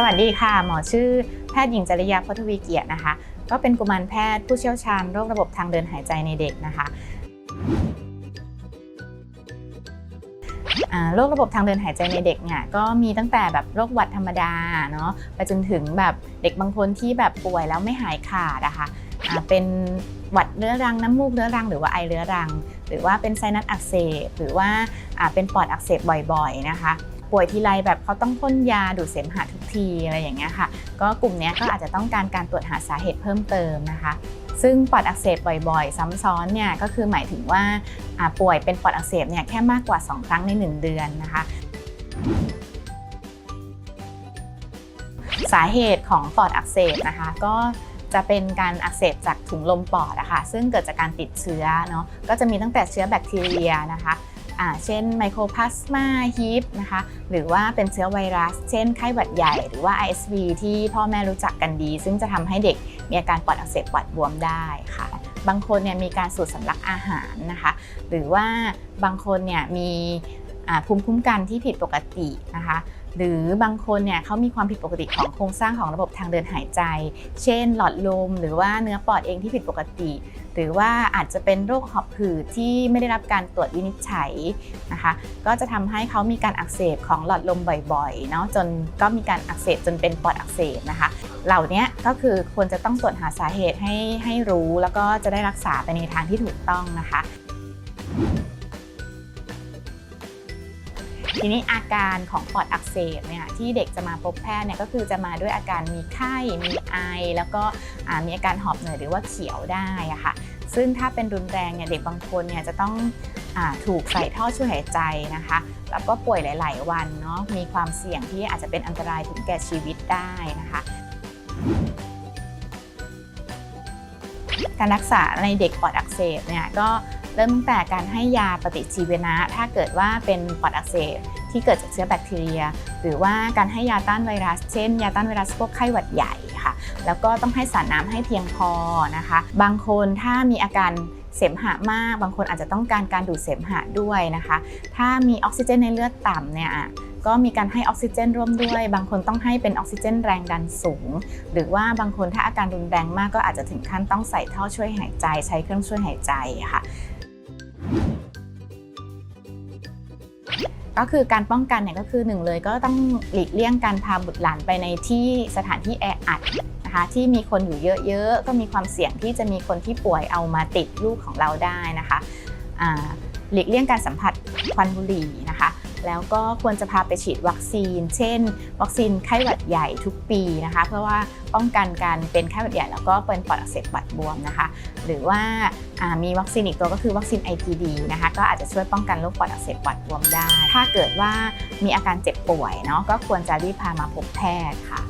สวัสดีค่ะ หมอชื่อแพทย์หญิงจริยาพัทวีเกียรตินะคะ ก็เป็นกุมารแพทย์ผู้เชี่ยวชาญโรคระบบทางเดินหายใจในเด็กนะคะโรคระบบทางเดินหายใจในเด็กเนี่ยก็มีตั้งแต่แบบโรคหวัดธรรมดาเนาะไปจนถึงแบบเด็กบางคนที่แบบป่วยแล้วไม่หายขาดนะคะเป็นหวัดเรื้อรังน้ำมูกเรื้อรัง หรือว่าไอเรื้อรัง หรือว่าเป็นไซนัสอักเสบหรือว่าเป็นปอดอักเสบบ่อยๆนะคะ ป่วยทีไรแบบเขาต้องพ่นยาดูดเสมหะทุกทีอะไรอย่างเงี้ยค่ะ ก็กลุ่มนี้ก็อาจจะต้องการการตรวจหาสาเหตุเพิ่มเติมนะคะ ซึ่งปอดอักเสบบ่อยๆ ซ้ำซ้อนเนี่ยก็คือหมายถึงว่าป่วยเป็นปอดอักเสบเนี่ยแค่มากกว่า 2 ครั้งใน 1 เดือนนะคะสาเหตุของปอดอักเสบนะคะก็จะเป็นการอักเสบจากถุงลมปอดอะคะซึ่งเกิดจากการติดเชื้อเนาะก็จะมีตั้งแต่เชื้อแบคทีเรียนะคะ เช่นไมโครพลาสมาฮีฟนะคะหรือว่าเป็นเชื้อไวรัส เช่นไข้หวัดใหญ่หรือว่า ISV ที่พ่อแม่รู้จักกันดี ซึ่งจะทำให้เด็กมีอาการปอดอักเสบปอดบวมได้ค่ะ บางคนเนี่ยมีการสูดสำลักอาหารนะคะ หรือว่าบางคนเนี่ยมีอ่าภูมิคุ้มกันที่ผิดปกตินะคะหรือบางคนเนี่ยเขามีความผิดปกติของโครงสร้างของระบบทางเดินหายใจ เช่น หลอดลม หรือว่าเนื้อปอดเองที่ผิดปกติ หรือว่าอาจจะเป็นโรคหอบหืดที่ไม่ได้รับการตรวจวินิจฉัยนะคะ ก็จะทำให้เขามีการอักเสบของหลอดลมบ่อยๆเนาะจนก็มีการอักเสบจนเป็นปอดอักเสบนะคะ เหล่านี้ก็คือควรจะต้องตรวจหาสาเหตุให้ให้รู้ แล้วก็จะได้รักษาไปในทางที่ถูกต้องนะคะ ทีนี้อาการของปอดอักเสบเนี่ยที่เด็กจะมาพบแพทย์เนี่ยก็คือจะมาด้วยอาการมีไข้ มีไอ แล้วก็มีอาการหอบเหนื่อยหรือว่าเขียวได้อะค่ะซึ่งถ้าเป็นรุนแรงเนี่ยเด็กบางคนเนี่ยจะต้องอถูกใส่ท่อช่วยหายใจนะคะ แล้วก็ป่วยหลาย ๆ วันเนาะมีความเสี่ยงที่อาจจะเป็นอันตรายถึงแก่ชีวิตได้นะคะการรักษาในเด็กปอดอักเสบเนี่ยก็ เริ่มตั้งแต่การให้ยาปฏิชีวนะ ถ้าเกิดว่าเป็นปอดอักเสบที่เกิดจากเชื้อแบคทีเรีย หรือว่าการให้ยาต้านไวรัส เช่น ยาต้านไวรัสพวกไข้หวัดใหญ่ค่ะ แล้วก็ต้องให้สารน้ำให้เพียงพอนะคะ บางคนถ้ามีอาการเสมหะมาก บางคนอาจจะต้องการการดูดเสมหะด้วยนะคะ ถ้ามีออกซิเจนในเลือดต่ำเนี่ย ก็มีการให้ออกซิเจนร่วมด้วย บางคนต้องให้เป็นออกซิเจนแรงดันสูง หรือว่าบางคนถ้าอาการรุนแรงมากก็อาจจะถึงขั้นต้องใส่ท่อช่วยหายใจ ใช้เครื่องช่วยหายใจค่ะก็คือการป้องกันเนี่ยก็คือหนึ่งเลยก็ต้องหลีกเลี่ยงการพาบุตรหลานไปในที่สถานที่แออัดนะคะที่มีคนอยู่เยอะๆ ก็มีความเสี่ยงที่จะมีคนที่ป่วยเอามาติดลูกของเราได้นะคะหลีกเลี่ยงการสัมผัสควันบุหรี่นะคะ แล้วก็ควรจะพาไปฉีดวัคซีน เช่น วัคซีนไข้หวัดใหญ่ทุกปีนะคะ เพื่อว่าป้องกันการเป็นไข้หวัดใหญ่แล้วก็เป็นปอดอักเสบปอดบวมนะคะ หรือว่ามีวัคซีนอีกตัวก็คือวัคซีน IPD นะคะ ก็อาจจะช่วยป้องกันโรคปอดอักเสบปอดบวมได้ ถ้าเกิดว่ามีอาการเจ็บป่วยเนาะก็ควรจะรีบพามาพบแพทย์ค่ะ